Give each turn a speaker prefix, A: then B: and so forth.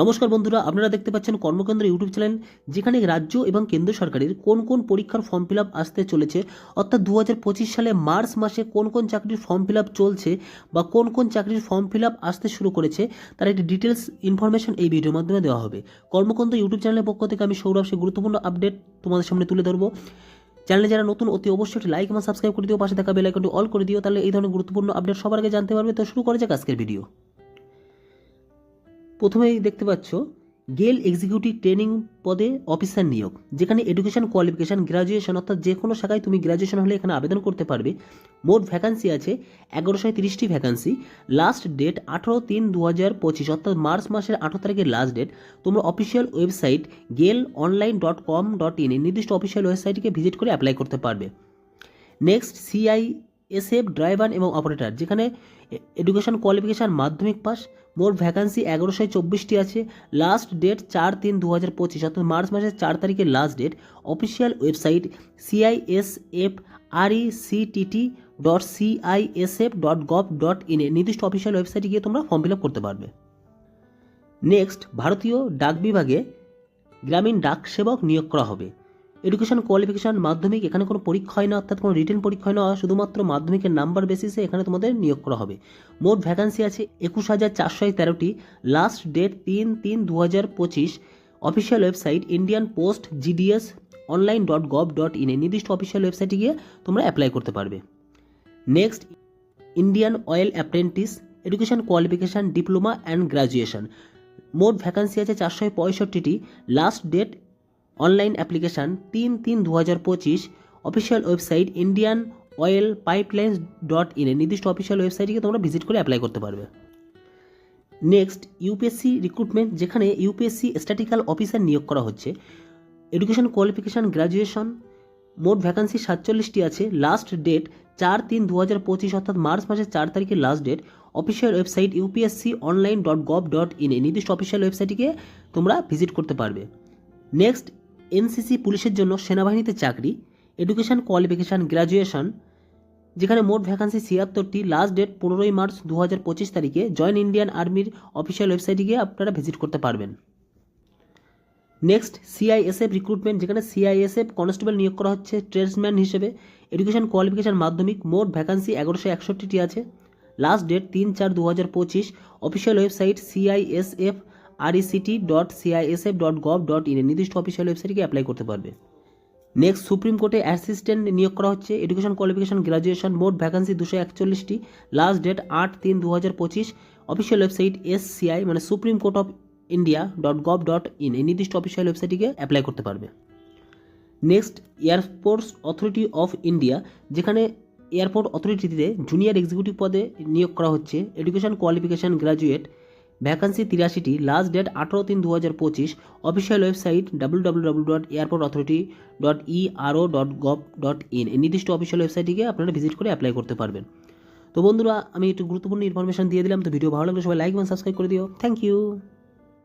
A: নমস্কার বন্ধুরা, আপনারা দেখতে পাচ্ছেন কর্মকেন্দ্র ইউটিউব চ্যানেল, যেখানে রাজ্য এবং কেন্দ্র সরকারের কোন কোন পরীক্ষার ফর্ম ফিল আসতে চলেছে, অর্থাৎ দু হাজার পঁচিশ সালে মার্চ মাসে কোন কোন চাকরির ফর্ম ফিল চলছে বা কোন কোন চাকরির ফর্ম ফিল আসতে শুরু করেছে, তার একটি ডিটেলস ইনফরমেশন এই ভিডিওর মাধ্যমে দেওয়া হবে। কর্মকেন্দ্র ইউটিউব চ্যানেলের পক্ষ থেকে আমি সৌরভ সে গুরুত্বপূর্ণ আপডেট তোমাদের সামনে তুলে ধরবো। চ্যানেলে যারা নতুন, অতি অবশ্যই একটি লাইক এবং সাবস্ক্রাইব করে দিও, পাশে থাকা বেল আইকনটি অল করে দিও, তাহলে এই ধরনের গুরুত্বপূর্ণ আপডেট সবার আগে জানতে পারবে। তো শুরু করা যাক আজকের ভিডিও। প্রথমেই দেখতে পাচ্ছ গেল এক্সিকিউটিভ ট্রেনিং পদে অফিসার নিয়োগ, যেখানে এডুকেশন কোয়ালিফিকেশান গ্রাজুয়েশন অর্থাৎ যে কোনো শাখায় তুমি গ্রাজুয়েশন হলে এখানে আবেদন করতে পারবে। মোট ভ্যাকান্সি আছে এগারোশো তিরিশটি ভ্যাকান্সি লাস্ট ডেট আঠেরো তিন দু হাজার পঁচিশ, অর্থাৎ মার্চ মাসের আঠেরো তারিখের লাস্ট ডেট তোমরা official website GAIL online dot com dot in নির্দিষ্ট অফিসিয়াল ওয়েবসাইটকে ভিজিট করে অ্যাপ্লাই করতে পারবে। নেক্সট সিআই এসএফ ড্রাইভার এবং অপারেটর, যেখানে এডুকেশন কোয়ালিফিকেশান মাধ্যমিক পাস। মোট ভ্যাকান্সি এগারোশো চব্বিশটি আছে। লাস্ট ডেট চার তিন দু হাজার পঁচিশ, অর্থাৎ মার্চ মাসের চার তারিখের last date official website CISF RE CTT dot CISF dot gov dot ইনে নির্দিষ্ট অফিসিয়াল ওয়েবসাইটে গিয়ে তোমরা ফর্ম ফিল আপ করতে পারবে। নেক্সট ভারতীয় ডাক বিভাগে গ্রামীণ ডাক সেবক নিয়োগ করা হবে। এডুকেশন কোয়ালিফিকেশান মাধ্যমিক, এখানে কোনো পরীক্ষা হয় না, অর্থাৎ কোনো রিটেন পরীক্ষা হয় না, শুধুমাত্র মাধ্যমিকের নাম্বার বেসিসে এখানে তোমাদের নিয়োগ করা হবে। মোট ভ্যাকান্সি আছে একুশ হাজার চারশো তেরোটি লাস্ট ডেট তিন তিন দু হাজার পঁচিশ official website Indian post GDS online dot gov dot ইনে নির্দিষ্ট অফিসিয়াল ওয়েবসাইটে গিয়ে তোমরা অ্যাপ্লাই করতে পারবে। Next Indian oil apprentice education qualification diploma and graduation মোট ভ্যাকান্সি আছে চারশো পঁয়ষট্টিটি লাস্ট ডেট অনলাইন অ্যাপ্লিকেশান তিন তিন দু হাজার পঁচিশ, official website Indian oil pipelines dot ইনে নির্দিষ্ট অফিসিয়াল ওয়েবসাইটকে তোমরা ভিজিট করে অ্যাপ্লাই করতে পারবে। নেক্সট ইউপিএসসি রিক্রুটমেন্ট যেখানে ইউপিএসসি স্ট্যাটিক্যাল অফিসার নিয়োগ করা হচ্ছে। এডুকেশন কোয়ালিফিকেশান গ্র্যাজুয়েশন মোট ভ্যাকান্সি সাতচল্লিশটি আছে। লাস্ট ডেট চার তিন দু হাজার পঁচিশ, অর্থাৎ মার্চ মাসের চার তারিখের last date official website UPSC online dot gov dot ইনে নির্দিষ্ট অফিসিয়াল ওয়েবসাইটকে তোমরা ভিজিট করতে পারবে। নেক্সট এনসিসি পুলিশের জন্য সেনাবাহিনীতে চাকরি, এডুকেশন কোয়ালিফিকেশান গ্র্যাজুয়েশন যেখানে মোট ভ্যাকান্সি ছিয়াত্তরটি, লাস্ট ডেট পনেরোই মার্চ দু হাজার পঁচিশ তারিখে জয়েন্ট ইন্ডিয়ান আর্মির অফিসিয়াল ওয়েবসাইটে গিয়ে আপনারা ভিজিট করতে পারবেন। নেক্সট, সিআইএসএফ রিক্রুটমেন্ট, যেখানে সিআইএসএফ কনস্টেবল নিয়োগ করা হচ্ছে ট্রেডসম্যান হিসেবে। এডুকেশন কোয়ালিফিকেশান মাধ্যমিক, মোট ভ্যাকান্সি এগারোশো একষট্টিটি আছে। লাস্ট ডেট তিন চার দু হাজার পঁচিশ, official website CISF RECT dot CISF dot gov dot ইনে নির্দিষ্ট অফিসিয়াল ওয়েবসাইটকে অ্যাপ্লাই করতে পারবে। নেক্সট সুপ্রিম কোর্টে অ্যাসিস্ট্যান্ট নিয়োগ করা হচ্ছে। এডুকেশন কোয়ালিফিকেশন গ্রাজুয়েশন মোট ভ্যাকান্সি দুশো একচল্লিশটি। লাস্ট ডেট আট তিন দু হাজার পঁচিশ অফিসিয়াল ওয়েবসাইট এসসিআই মানে supreme court of India dot gov dot in এই নির্দিষ্ট অফিসিয়াল ওয়েবসাইটটিকে অ্যাপ্লাই করতে পারবে। Next air force authority of India যেখানে এয়ারপোর্ট অথরিটিতে জুনিয়র এক্সিকিউটিভ পদে নিয়োগ করা হচ্ছে। এডুকেশন কোয়ালিফিকেশান গ্রাজুয়েট ভ্যাকান্সি তিরাশিটি লাস্ট ডেট আঠারো তিন দু হাজার পঁচিশ official website W W W dot airport authority dot E ERO dot gov dot in এই নির্দিষ্ট অফিসিয়াল ওয়েবসাইটটিকে আপনারা ভিজিট করে অ্যাপ্লাই করতে পারবেন। তো বন্ধুরা, আমি একটু গুরুত্বপূর্ণ ইনফরমেশন দিয়ে দিলাম, তো ভিডিও ভালো লাগলে সবাই লাইক এবং সাবস্ক্রাইব করে দিও। Thank you